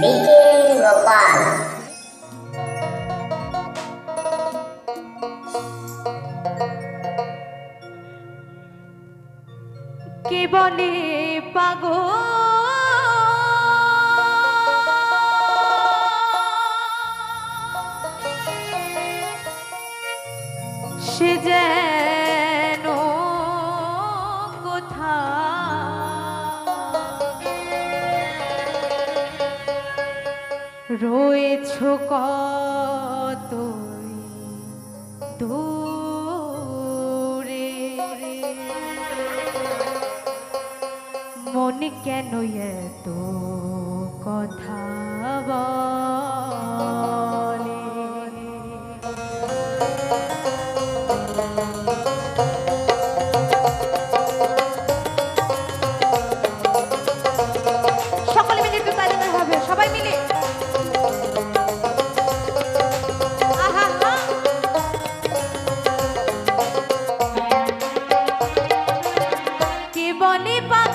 বিকে গোপাল কে বলে সে যে রয়েছ কত দূরে? মন কেন এত কথা বল? মনে পা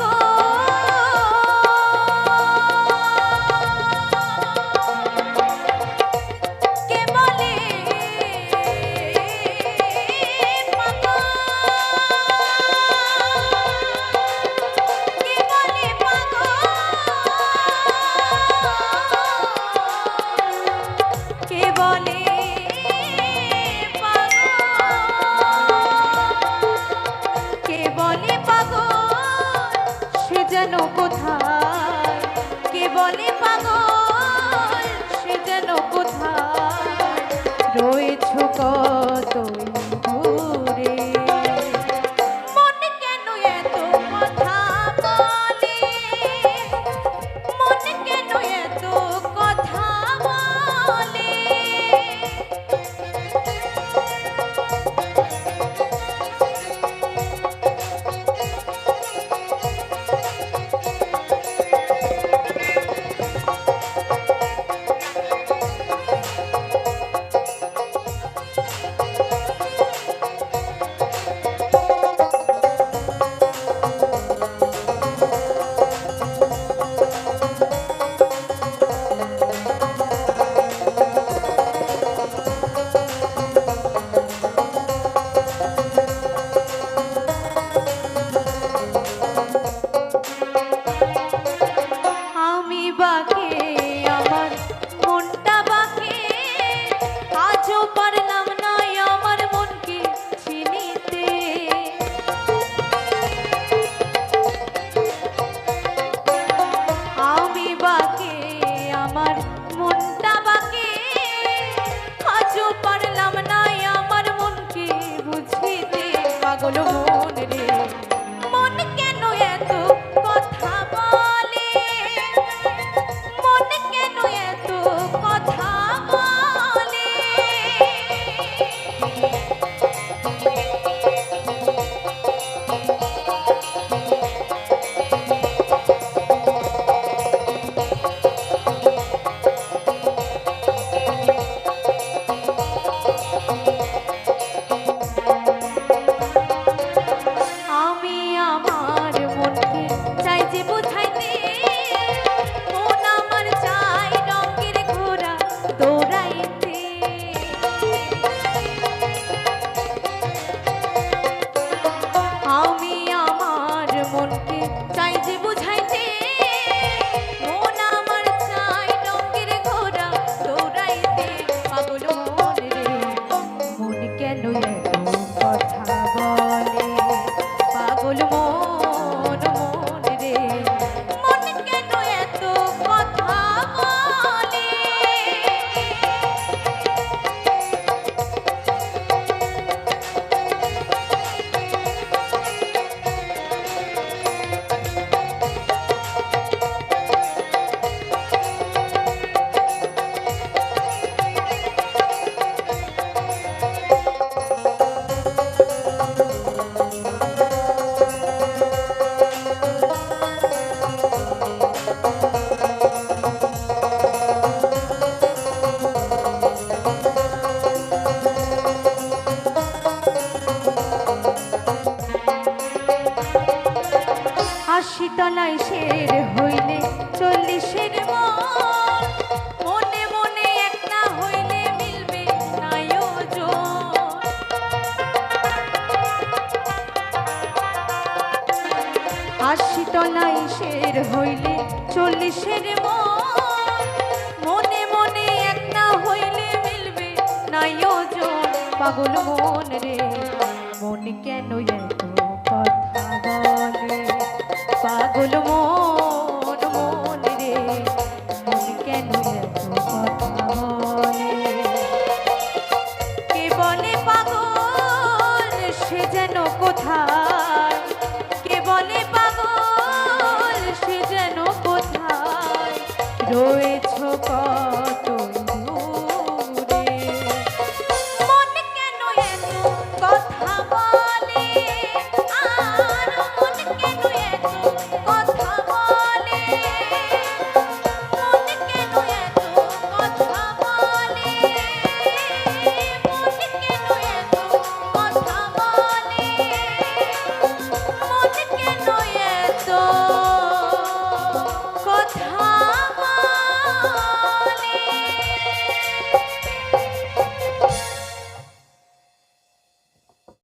আশিত নাইশের হইলে চল্লিশের মনে। মনে একটা হইলে মিলবে নাই ওজন। পাগল মন রে, মন কেন এত পাগল মন মন রে, মন কেন এত কথা বলে? কে বলে পাগল, সে যেন কোথায়?